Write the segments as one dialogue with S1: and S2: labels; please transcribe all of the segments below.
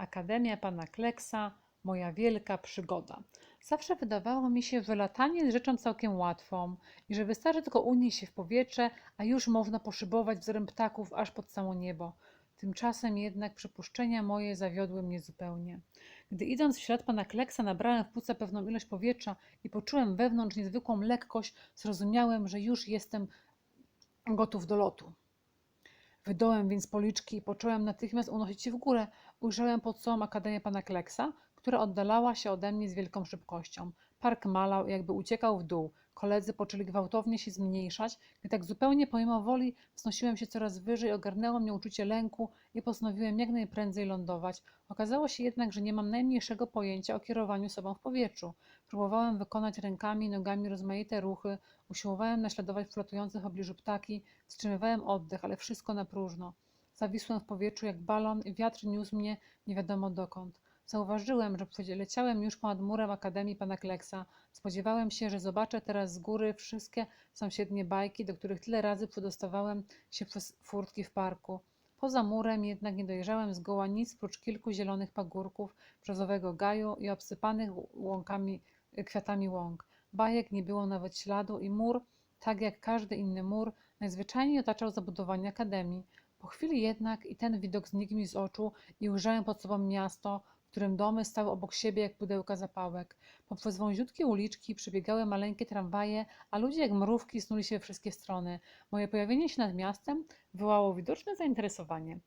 S1: Akademia Pana Kleksa, moja wielka przygoda. Zawsze wydawało mi się, że latanie jest rzeczą całkiem łatwą i że wystarczy tylko unieść się w powietrze, a już można poszybować wzorem ptaków aż pod samo niebo. Tymczasem jednak przypuszczenia moje zawiodły mnie zupełnie. Gdy idąc w ślad pana Kleksa nabrałem w płuca pewną ilość powietrza i poczułem wewnątrz niezwykłą lekkość, zrozumiałem, że już jestem gotów do lotu. Wydołem więc policzki i począłem natychmiast unosić się w górę. Ujrzałem pod sobą Akademię pana Kleksa, która oddalała się ode mnie z wielką szybkością. Park malał jakby uciekał w dół. Koledzy poczęli gwałtownie się zmniejszać, gdy tak zupełnie pomimo woli wznosiłem się coraz wyżej, ogarnęło mnie uczucie lęku i postanowiłem jak najprędzej lądować. Okazało się jednak, że nie mam najmniejszego pojęcia o kierowaniu sobą w powietrzu. Próbowałem wykonać rękami i nogami rozmaite ruchy, usiłowałem naśladować flotujące w pobliżu ptaki, wstrzymywałem oddech, ale wszystko na próżno. Zawisłem w powietrzu jak balon i wiatr niósł mnie nie wiadomo dokąd. Zauważyłem, że leciałem już ponad murem Akademii Pana Kleksa. Spodziewałem się, że zobaczę teraz z góry wszystkie sąsiednie bajki, do których tyle razy przedostawałem się przez furtki w parku. Poza murem jednak nie dojrzałem zgoła nic prócz kilku zielonych pagórków, brzozowego gaju i obsypanych łąkami, kwiatami łąk. Bajek nie było nawet śladu i mur, tak jak każdy inny mur, najzwyczajniej otaczał zabudowanie Akademii. Po chwili jednak i ten widok znikł mi z oczu i ujrzałem pod sobą miasto, w którym domy stały obok siebie jak pudełka zapałek. Poprzez wąziutkie uliczki przebiegały maleńkie tramwaje, a ludzie jak mrówki snuli się we wszystkie strony. Moje pojawienie się nad miastem wywołało widoczne zainteresowanie.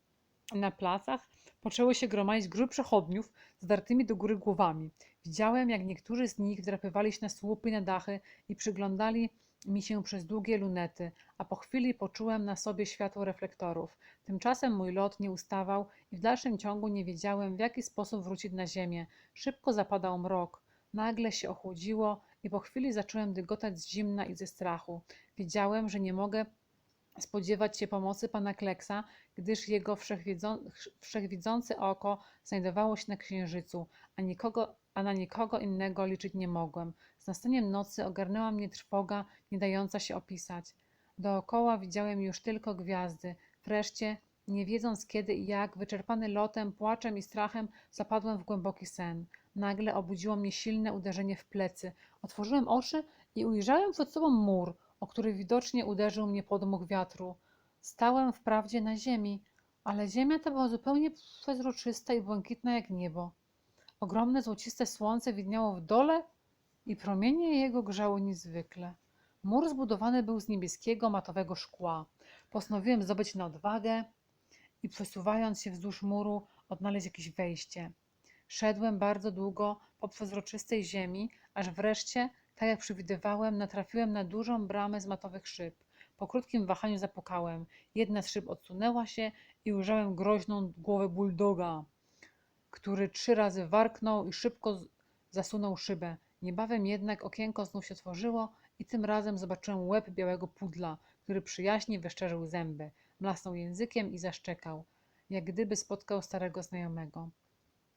S1: Na placach poczęły się gromadzić grupy przechodniów z dartymi do góry głowami. Widziałem, jak niektórzy z nich wdrapywali się na słupy na dachy i przyglądali mi się przez długie lunety, a po chwili poczułem na sobie światło reflektorów. Tymczasem mój lot nie ustawał i w dalszym ciągu nie wiedziałem, w jaki sposób wrócić na ziemię. Szybko zapadał mrok. Nagle się ochłodziło i po chwili zacząłem dygotać z zimna i ze strachu. Wiedziałem, że nie mogę spodziewać się pomocy pana Kleksa, gdyż jego wszechwidzą- wszechwidzące oko znajdowało się na księżycu, a, nikogo, a na nikogo innego liczyć nie mogłem. Z nastaniem nocy ogarnęła mnie trwoga, nie dająca się opisać. Dookoła widziałem już tylko gwiazdy. Wreszcie, nie wiedząc kiedy i jak, wyczerpany lotem, płaczem i strachem, zapadłem w głęboki sen. Nagle obudziło mnie silne uderzenie w plecy. Otworzyłem oczy i ujrzałem przed sobą mur, o który widocznie uderzył mnie podmuch wiatru. Stałem wprawdzie na ziemi, ale ziemia ta była zupełnie przezroczysta i błękitna jak niebo. Ogromne złociste słońce widniało w dole i promienie jego grzały niezwykle. Mur zbudowany był z niebieskiego, matowego szkła. Postanowiłem zdobyć na odwagę i przesuwając się wzdłuż muru, odnaleźć jakieś wejście. Szedłem bardzo długo po przezroczystej ziemi, aż wreszcie, tak jak przewidywałem, natrafiłem na dużą bramę z matowych szyb. Po krótkim wahaniu zapukałem. Jedna z szyb odsunęła się i ujrzałem groźną głowę buldoga, który trzy razy warknął i szybko zasunął szybę. Niebawem jednak okienko znów się otworzyło i tym razem zobaczyłem łeb białego pudla, który przyjaźnie wyszczerzył zęby, mlasnął językiem i zaszczekał, jak gdyby spotkał starego znajomego.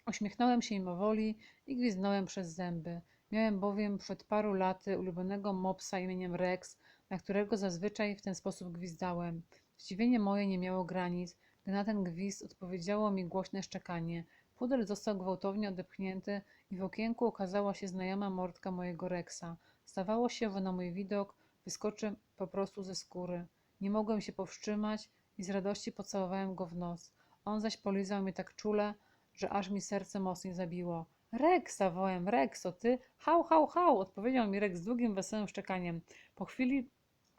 S1: Uśmiechnąłem się mimowoli i gwizdnąłem przez zęby. Miałem bowiem przed paru laty ulubionego mopsa imieniem Rex, na którego zazwyczaj w ten sposób gwizdałem. Zdziwienie moje nie miało granic, gdy na ten gwizd odpowiedziało mi głośne szczekanie. Pudel został gwałtownie odepchnięty i w okienku okazała się znajoma mordka mojego Rexa. Zdawało się, że na mój widok wyskoczy po prostu ze skóry. Nie mogłem się powstrzymać i z radości pocałowałem go w nos. On zaś polizał mnie tak czule, że aż mi serce mocniej zabiło. Rex, zawołałem, Rex, o ty? Hał, hał, hał, odpowiedział mi Rex z długim, wesołym szczekaniem. Po chwili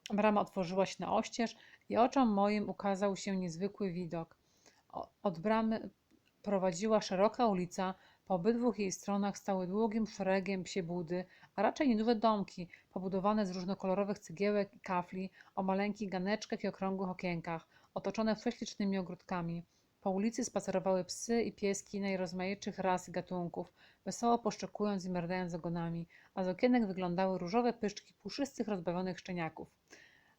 S1: brama otworzyła się na oścież i oczom moim ukazał się niezwykły widok. Od bramy prowadziła szeroka ulica, po obydwu jej stronach stały długim szeregiem psie budy, a raczej nieduże domki, pobudowane z różnokolorowych cegiełek i kafli, o maleńkich ganeczkach i okrągłych okienkach, otoczone prześlicznymi ogródkami. Po ulicy spacerowały psy i pieski najrozmaitszych ras i gatunków, wesoło poszczekując i merdając ogonami, a z okienek wyglądały różowe pyszczki puszystych, rozbawionych szczeniaków.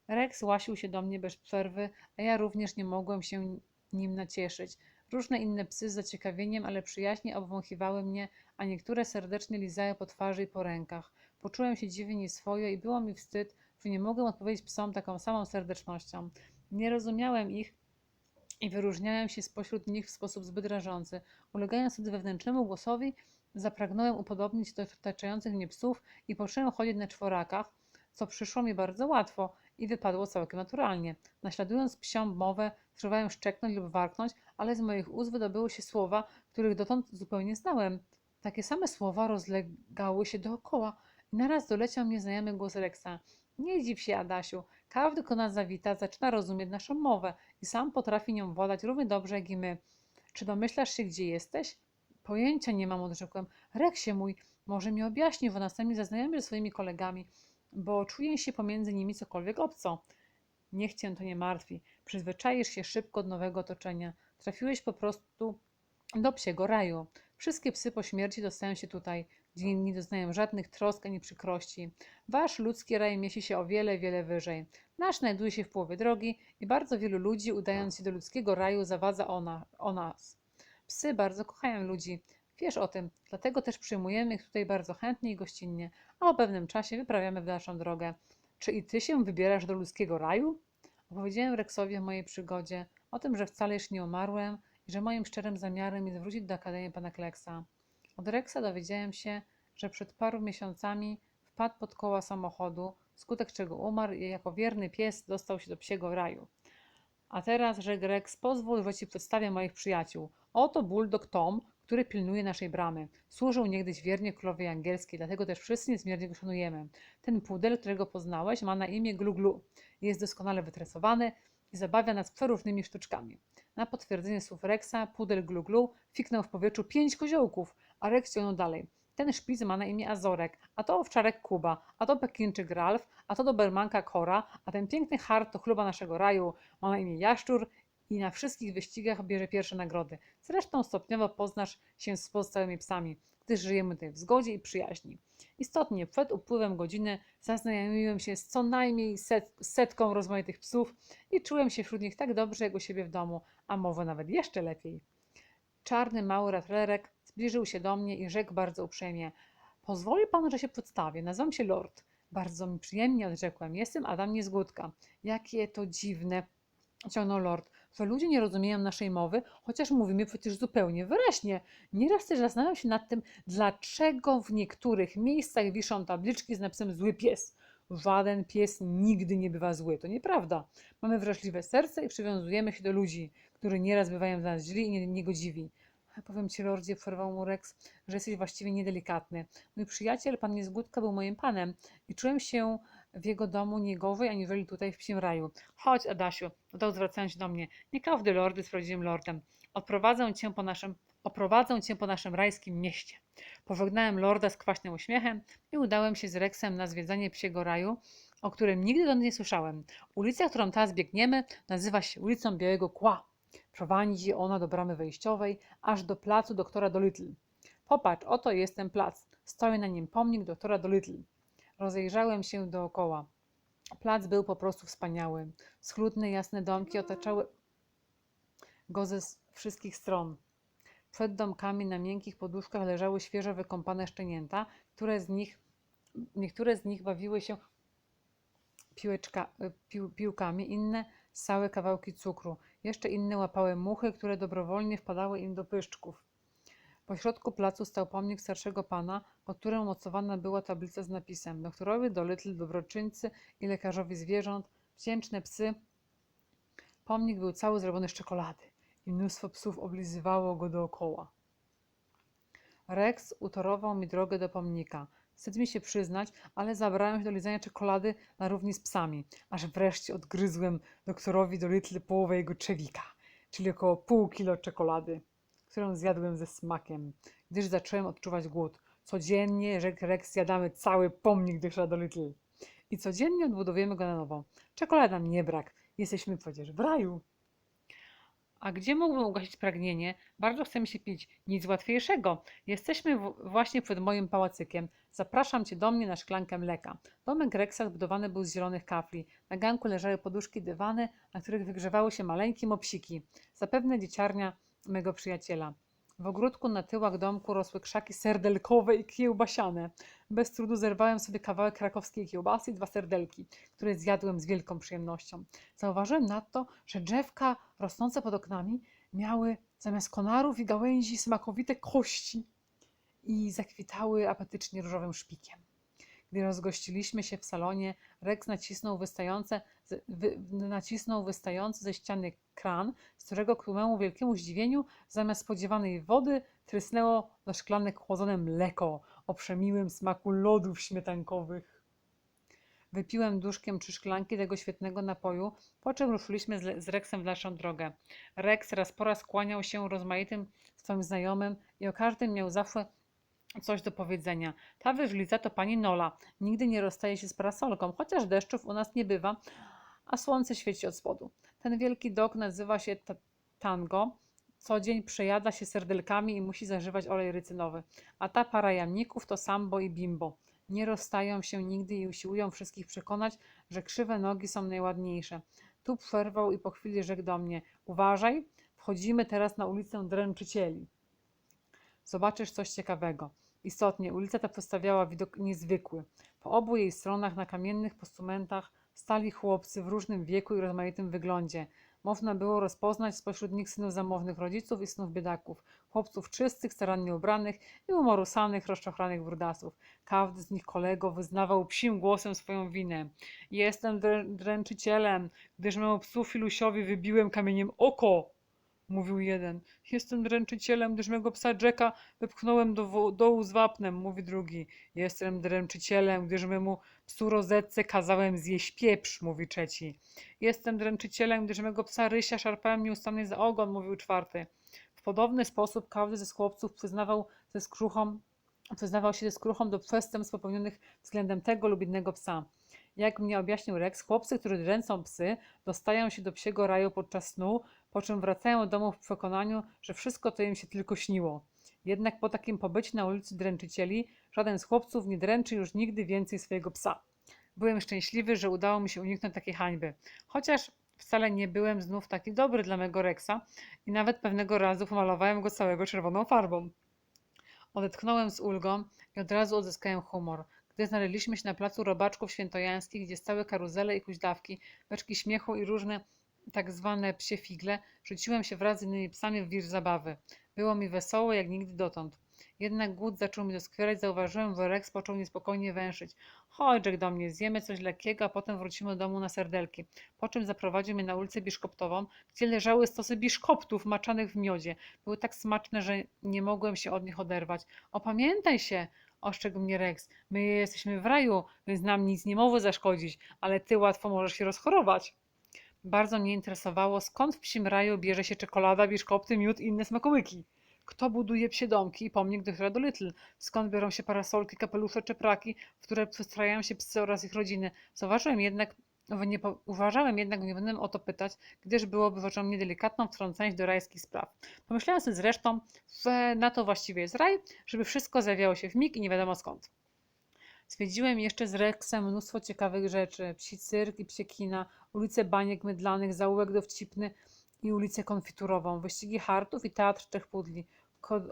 S1: Rex łasił się do mnie bez przerwy, a ja również nie mogłem się nim nacieszyć. Różne inne psy z zaciekawieniem, ale przyjaźnie obwąchiwały mnie, a niektóre serdecznie lizały po twarzy i po rękach. Poczułem się dziwnie nieswojo i było mi wstyd, że nie mogłem odpowiedzieć psom taką samą serdecznością. Nie rozumiałem ich, i wyróżniałem się spośród nich w sposób zbyt rażący. Ulegając wtedy wewnętrznemu głosowi, zapragnąłem upodobnić do otaczających mnie psów i począłem chodzić na czworakach, co przyszło mi bardzo łatwo i wypadło całkiem naturalnie. Naśladując psią mowę, spróbowałem szczeknąć lub warknąć, ale z moich ust wydobyły się słowa, których dotąd zupełnie nie znałem. Takie same słowa rozlegały się dookoła i naraz doleciał mnie znajomy głos Rexa. Nie dziw się, Adasiu. Każdy, kto nas zawita, zaczyna rozumieć naszą mowę i sam potrafi nią władać równie dobrze jak i my. Czy domyślasz się, gdzie jesteś? Pojęcia nie mam, odrzekłem. Reksie mój, może mi objaśni, bo następnie zaznajomię ze swoimi kolegami, bo czuję się pomiędzy nimi cokolwiek obco. Niech cię to nie martwi. Przyzwyczaisz się szybko do nowego otoczenia. Trafiłeś po prostu do psiego raju. Wszystkie psy po śmierci dostają się tutaj, gdzie nie doznają żadnych trosk ani przykrości. Wasz ludzki raj mieści się o wiele, wiele wyżej. Nasz znajduje się w połowie drogi i bardzo wielu ludzi, udając się do ludzkiego raju, zawadza o, na, o nas. Psy bardzo kochają ludzi. Wiesz o tym, dlatego też przyjmujemy ich tutaj bardzo chętnie i gościnnie, a po pewnym czasie wyprawiamy w dalszą drogę. Czy i ty się wybierasz do ludzkiego raju? Opowiedziałem Rexowi o mojej przygodzie, o tym, że wcale jeszcze nie umarłem i że moim szczerym zamiarem jest wrócić do Akademii Pana Kleksa. Od Rexa dowiedziałem się, że przed paru miesiącami wpadł pod koła samochodu, wskutek czego umarł i jako wierny pies dostał się do psiego raju. A teraz, rzekł Rex, pozwól, że ci przedstawię moich przyjaciół. Oto Bulldog Tom, który pilnuje naszej bramy. Służył niegdyś wiernie królowej angielskiej, dlatego też wszyscy niezmiernie go szanujemy. Ten pudel, którego poznałeś, ma na imię Glu Glu. Jest doskonale wytresowany i zabawia nas przeróżnymi sztuczkami. Na potwierdzenie słów Rexa, pudel Glu Glu fiknął w powietrzu pięć koziołków, a Rex ciągnął dalej. Ten szpic ma na imię Azorek, a to owczarek Kuba, a to Pekinczyk Ralf, a to dobermanka Kora, a ten piękny hart to chluba naszego raju, ma na imię Jaszczur i na wszystkich wyścigach bierze pierwsze nagrody. Zresztą stopniowo poznasz się z pozostałymi psami, gdyż żyjemy tutaj w zgodzie i przyjaźni. Istotnie, przed upływem godziny zaznajomiłem się z co najmniej set, setką rozmaitych psów i czułem się wśród nich tak dobrze jak u siebie w domu, a może nawet jeszcze lepiej. Czarny, mały ratlerek zbliżył się do mnie i rzekł bardzo uprzejmie: Pozwoli pan, że się przedstawię. Nazywam się Lord. Bardzo mi przyjemnie odrzekłem. Jestem Adam Niezgódka. Jakie to dziwne, ciągnął Lord, że ludzie nie rozumieją naszej mowy, chociaż mówimy przecież zupełnie wyraźnie. Nieraz też zastanawiam się nad tym, dlaczego w niektórych miejscach wiszą tabliczki z napisem zły pies. Żaden pies nigdy nie bywa zły, to nieprawda. Mamy wrażliwe serce i przywiązujemy się do ludzi, którzy nieraz bywają dla nas źli i nie- niegodziwi. Powiem ci, lordzie, przerwał mu Rex, że jesteś właściwie niedelikatny. Mój przyjaciel, pan Niezgódka, był moim panem i czułem się w jego domu nie gorzej, aniżeli tutaj w psim raju. Chodź, Adasiu, dodał zwracając się do mnie. Nie każdy lord jest prawdziwym lordem. Odprowadzę cię po naszym, oprowadzę cię po naszym rajskim mieście. Pożegnałem lorda z kwaśnym uśmiechem i udałem się z Rexem na zwiedzanie psiego raju, o którym nigdy dotąd nie słyszałem. Ulica, którą teraz biegniemy, nazywa się ulicą Białego Kła. Prowadzi ona do bramy wejściowej, aż do placu doktora Dolittle. Popatrz, oto jest ten plac. Stoi na nim pomnik doktora Dolittle. Rozejrzałem się dookoła. Plac był po prostu wspaniały. Schludne, jasne domki otaczały go ze wszystkich stron. Przed domkami na miękkich poduszkach leżały świeżo wykąpane szczenięta, które z nich, niektóre z nich bawiły się piłeczka, pił, piłkami, inne ssały kawałki cukru. Jeszcze inne łapały muchy, które dobrowolnie wpadały im do pyszczków. Po środku placu stał pomnik starszego pana, pod którym umocowana była tablica z napisem Doktorowi Dolittle, dobroczyńcy i lekarzowi zwierząt, wdzięczne psy. Pomnik był cały zrobiony z czekolady i mnóstwo psów oblizywało go dookoła. Rex utorował mi drogę do pomnika. Wstyd mi się przyznać, ale zabrałem się do lizania czekolady na równi z psami, aż wreszcie odgryzłem doktorowi Dolittle połowę jego czewika, czyli około pół kilo czekolady, którą zjadłem ze smakiem, gdyż zacząłem odczuwać głód. Codziennie, rzekł Rex, zjadamy cały pomnik doktora Dolittle. I codziennie odbudowujemy go na nowo. Czekolady nam nie brak. Jesteśmy przecież w raju. A gdzie mógłbym ugasić pragnienie? Bardzo chce mi się pić. Nic łatwiejszego. Jesteśmy właśnie przed moim pałacykiem. Zapraszam cię do mnie na szklankę mleka. Domek Rexa zbudowany był z zielonych kafli. Na ganku leżały poduszki dywany, na których wygrzewały się maleńkie mopsiki. Zapewne dzieciarnia mego przyjaciela. W ogródku na tyłach domku rosły krzaki serdelkowe i kiełbasiane. Bez trudu zerwałem sobie kawałek krakowskiej kiełbasy i dwa serdelki, które zjadłem z wielką przyjemnością. Zauważyłem nadto, że drzewka rosnące pod oknami miały zamiast konarów i gałęzi smakowite kości i zakwitały apetycznie różowym szpikiem. Gdy rozgościliśmy się w salonie, Rex nacisnął, wystające, wy, nacisnął wystający ze ściany kran, z którego ku memu wielkiemu zdziwieniu zamiast spodziewanej wody trysnęło do szklanek chłodzone mleko o przemiłym smaku lodów śmietankowych. Wypiłem duszkiem trzy szklanki tego świetnego napoju, po czym ruszyliśmy z, z Rexem w naszą drogę. Rex raz po raz kłaniał się rozmaitym swoim znajomym i o każdym miał zawsze coś do powiedzenia. Ta wyżlica to pani Nola. Nigdy nie rozstaje się z parasolką, chociaż deszczów u nas nie bywa, a słońce świeci od spodu. Ten wielki dok nazywa się ta- Tango. Co dzień przejada się serdelkami i musi zażywać olej rycynowy. A ta para jamników to Sambo i Bimbo. Nie rozstają się nigdy i usiłują wszystkich przekonać, że krzywe nogi są najładniejsze. Tu przerwał i po chwili rzekł do mnie: Uważaj, wchodzimy teraz na ulicę Dręczycieli. Zobaczysz coś ciekawego. Istotnie, ulica ta przedstawiała widok niezwykły. Po obu jej stronach na kamiennych postumentach stali chłopcy w różnym wieku i rozmaitym wyglądzie. Można było rozpoznać spośród nich synów zamownych rodziców i synów biedaków, chłopców czystych, starannie ubranych i umorusanych, rozczochranych brudasów. Każdy z nich kolego wyznawał psim głosem swoją winę. Jestem drę- dręczycielem, gdyż memu psu Filusiowi wybiłem kamieniem oko, mówił jeden. Jestem dręczycielem, gdyż mego psa Jacka wypchnąłem do dołu z wapnem, mówi drugi. Jestem dręczycielem, gdyż memu psu Rozetce kazałem zjeść pieprz, mówi trzeci. Jestem dręczycielem, gdyż mego psa Rysia szarpałem nieustannie za ogon, mówił czwarty. W podobny sposób każdy ze chłopców przyznawał ze skruchą, przyznawał się ze skruchą do przestępstw popełnionych względem tego lub innego psa. Jak mnie objaśnił Rex, chłopcy, którzy dręcą psy, dostają się do psiego raju podczas snu, po czym wracają do domu w przekonaniu, że wszystko to im się tylko śniło. Jednak po takim pobycie na ulicy dręczycieli, żaden z chłopców nie dręczy już nigdy więcej swojego psa. Byłem szczęśliwy, że udało mi się uniknąć takiej hańby. Chociaż wcale nie byłem znów taki dobry dla mego Rexa i nawet pewnego razu pomalowałem go całego czerwoną farbą. Odetchnąłem z ulgą i od razu odzyskałem humor. Gdy znaleźliśmy się na placu robaczków świętojańskich, gdzie stały karuzele i kuźdawki, beczki śmiechu i różne tak zwane psie figle, rzuciłem się wraz z innymi psami w wir zabawy. Było mi wesoło jak nigdy dotąd. Jednak głód zaczął mi doskwierać, zauważyłem, że Rex począł niespokojnie węszyć. Chodź, Jack, do mnie, zjemy coś lekkiego, a potem wrócimy do domu na serdelki. Po czym zaprowadził mnie na ulicę Biszkoptową, gdzie leżały stosy biszkoptów maczanych w miodzie. Były tak smaczne, że nie mogłem się od nich oderwać. Opamiętaj się, ostrzegł mnie Rex. My jesteśmy w raju, więc nam nic nie może zaszkodzić, ale ty łatwo możesz się rozchorować. Bardzo mnie interesowało, skąd w psim raju bierze się czekolada, biszkopty, miód i inne smakołyki. Kto buduje psie domki i pomnik doktora Dolittle? Skąd biorą się parasolki, kapelusze, czepraki, w które przystrajają się psy oraz ich rodziny? Zauważyłem jednak, nie uważałem jednak, nie powinienem o to pytać, gdyż byłoby rzeczą niedelikatną wtrącanie do rajskich spraw. Pomyślałem sobie zresztą, że na to właściwie jest raj, żeby wszystko zjawiało się w mig i nie wiadomo skąd. Zwiedziłem jeszcze z Rexem mnóstwo ciekawych rzeczy. Psi cyrk i psie kina, ulice Baniek Mydlanych, zaułek dowcipny i ulicę Konfiturową, wyścigi hartów i teatr trzech pudli,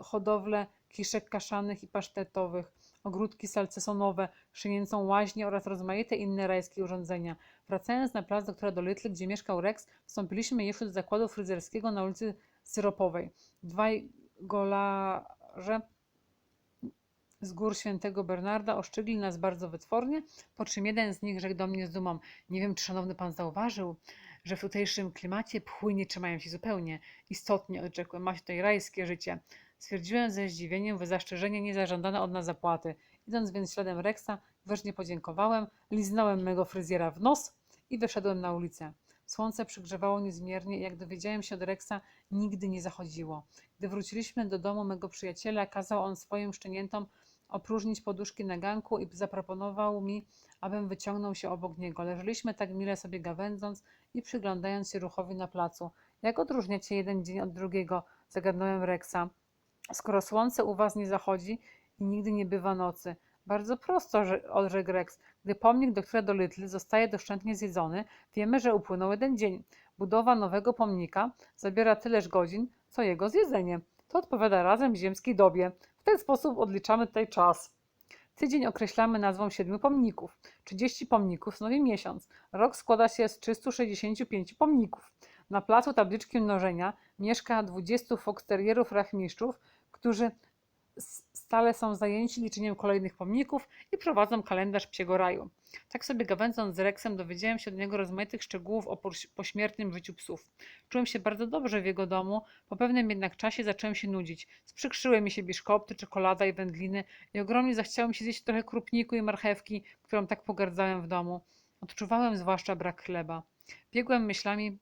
S1: hodowlę kiszek kaszanych i pasztetowych, ogródki salcesonowe, szynięcą łaźnię oraz rozmaite inne rajskie urządzenia. Wracając na plac doktora Dolittle, gdzie mieszkał Rex, wstąpiliśmy jeszcze do zakładu fryzjerskiego na ulicy Syropowej. Dwaj golarze z gór świętego Bernarda oszczygli nas bardzo wytwornie, po czym jeden z nich rzekł do mnie z dumą: Nie wiem, czy szanowny pan zauważył, że w tutejszym klimacie pchły nie trzymają się zupełnie. Istotnie, odrzekłem, ma się tutaj rajskie życie. Stwierdziłem ze zdziwieniem, że zastrzeżenie nie zażądano od nas zapłaty. Idąc więc śladem Rexa, wyraźnie podziękowałem, liznąłem mego fryzjera w nos i wyszedłem na ulicę. Słońce przygrzewało niezmiernie i jak dowiedziałem się od Rexa, nigdy nie zachodziło. Gdy wróciliśmy do domu mego przyjaciela, kazał on swoim szczeniętom opróżnić poduszki na ganku i zaproponował mi, abym wyciągnął się obok niego. Leżeliśmy tak mile sobie gawędząc i przyglądając się ruchowi na placu. Jak odróżniacie jeden dzień od drugiego? Zagadnąłem Rexa. Skoro słońce u was nie zachodzi i nigdy nie bywa nocy. Bardzo prosto, odrzekł Rex. Gdy pomnik doktora Dolittle zostaje doszczętnie zjedzony, wiemy, że upłynął jeden dzień. Budowa nowego pomnika zabiera tyleż godzin, co jego zjedzenie. To odpowiada razem ziemskiej dobie. Ten sposób odliczamy tutaj czas. Tydzień określamy nazwą siedmiu pomników. 30 pomników stanowi miesiąc. Rok składa się z 365 pomników. Na placu tabliczki mnożenia mieszka 20 foxterierów rachmistrzów, którzy stale są zajęci liczeniem kolejnych pomników i prowadzą kalendarz psiego raju. Tak sobie gawędząc z Rexem dowiedziałem się od niego rozmaitych szczegółów o poś- pośmiertnym życiu psów. Czułem się bardzo dobrze w jego domu, po pewnym jednak czasie zacząłem się nudzić. Sprzykrzyły mi się biszkopty, czekolada i wędliny i ogromnie zachciało mi się zjeść trochę krupniku i marchewki, którą tak pogardzałem w domu. Odczuwałem zwłaszcza brak chleba. Biegłem myślami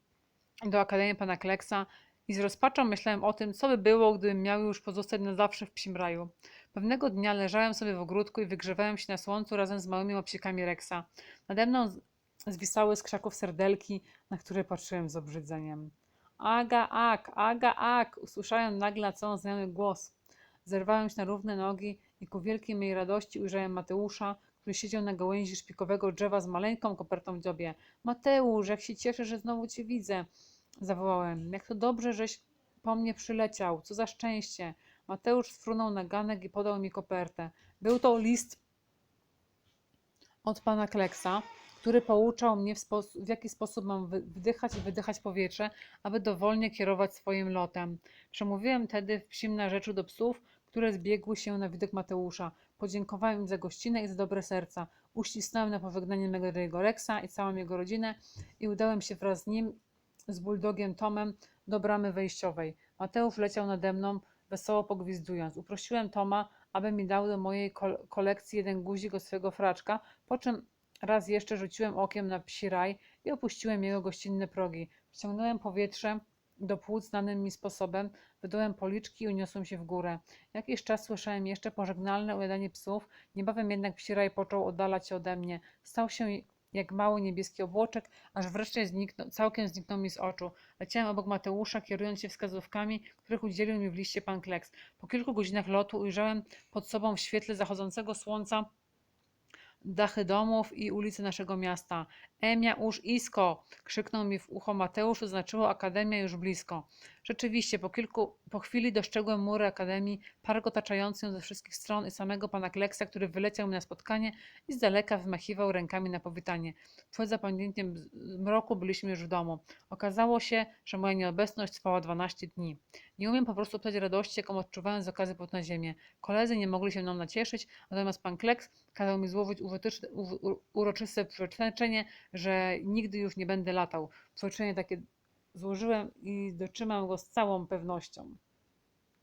S1: do Akademii Pana Kleksa i z rozpaczą myślałem o tym, co by było, gdybym miał już pozostać na zawsze w psim raju. Pewnego dnia leżałem sobie w ogródku i wygrzewałem się na słońcu razem z małymi obsikami Rexa. Nade mną zwisały z krzaków serdelki, na które patrzyłem z obrzydzeniem. Aga, ak, aga, ak! Usłyszałem nagle na całą znajomy głos. Zerwałem się na równe nogi i ku wielkiej mej radości ujrzałem Mateusza, który siedział na gałęzi szpikowego drzewa z maleńką kopertą w dziobie. Mateusz, jak się cieszę, że znowu Cię widzę! Zawołałem. Jak to dobrze, żeś po mnie przyleciał. Co za szczęście. Mateusz sfrunął na ganek i podał mi kopertę. Był to list od pana Kleksa, który pouczał mnie, w, w jaki sposób mam wdychać i wydychać powietrze, aby dowolnie kierować swoim lotem. Przemówiłem tedy w psim narzeczu do psów, które zbiegły się na widok Mateusza. Podziękowałem im za gościnę i za dobre serca. Uścisnąłem na pożegnanie mego Rexa i całą jego rodzinę i udałem się wraz z nim, z bulldogiem Tomem, do bramy wejściowej. Mateusz leciał nade mną, wesoło pogwizdując. Uprosiłem Toma, aby mi dał do mojej kol- kolekcji jeden guzik od swojego fraczka, po czym raz jeszcze rzuciłem okiem na psi raj i opuściłem jego gościnne progi. Wciągnąłem powietrze do płuc znanym mi sposobem, wydołem policzki i uniosłem się w górę. Jakiś czas słyszałem jeszcze pożegnalne ujadanie psów, niebawem jednak psi raj począł oddalać się ode mnie. Stał się jak mały niebieski obłoczek, aż wreszcie zniknął, całkiem zniknął mi z oczu. Leciałem obok Mateusza, kierując się wskazówkami, których udzielił mi w liście pan Kleks. Po kilku godzinach lotu ujrzałem pod sobą w świetle zachodzącego słońca dachy domów i ulice naszego miasta. Emia już isko! krzyknął mi w ucho Mateusz, to znaczyło Akademia już blisko. Rzeczywiście, po kilku, po chwili dostrzegłem mury Akademii, park otaczający ją ze wszystkich stron i samego pana Kleksa, który wyleciał mi na spotkanie i z daleka wymachiwał rękami na powitanie. Przed zapomnieniem mroku byliśmy już w domu. Okazało się, że moja nieobecność trwała 12 dni. Nie umiem po prostu opisać radości, jaką odczuwałem z okazji powrotu na ziemię. Koledzy nie mogli się mną nacieszyć, natomiast pan Kleks kazał mi u- uroczyste przeświadczenie, że nigdy już nie będę latał. Przeświadczenie takie złożyłem i dotrzymam go z całą pewnością.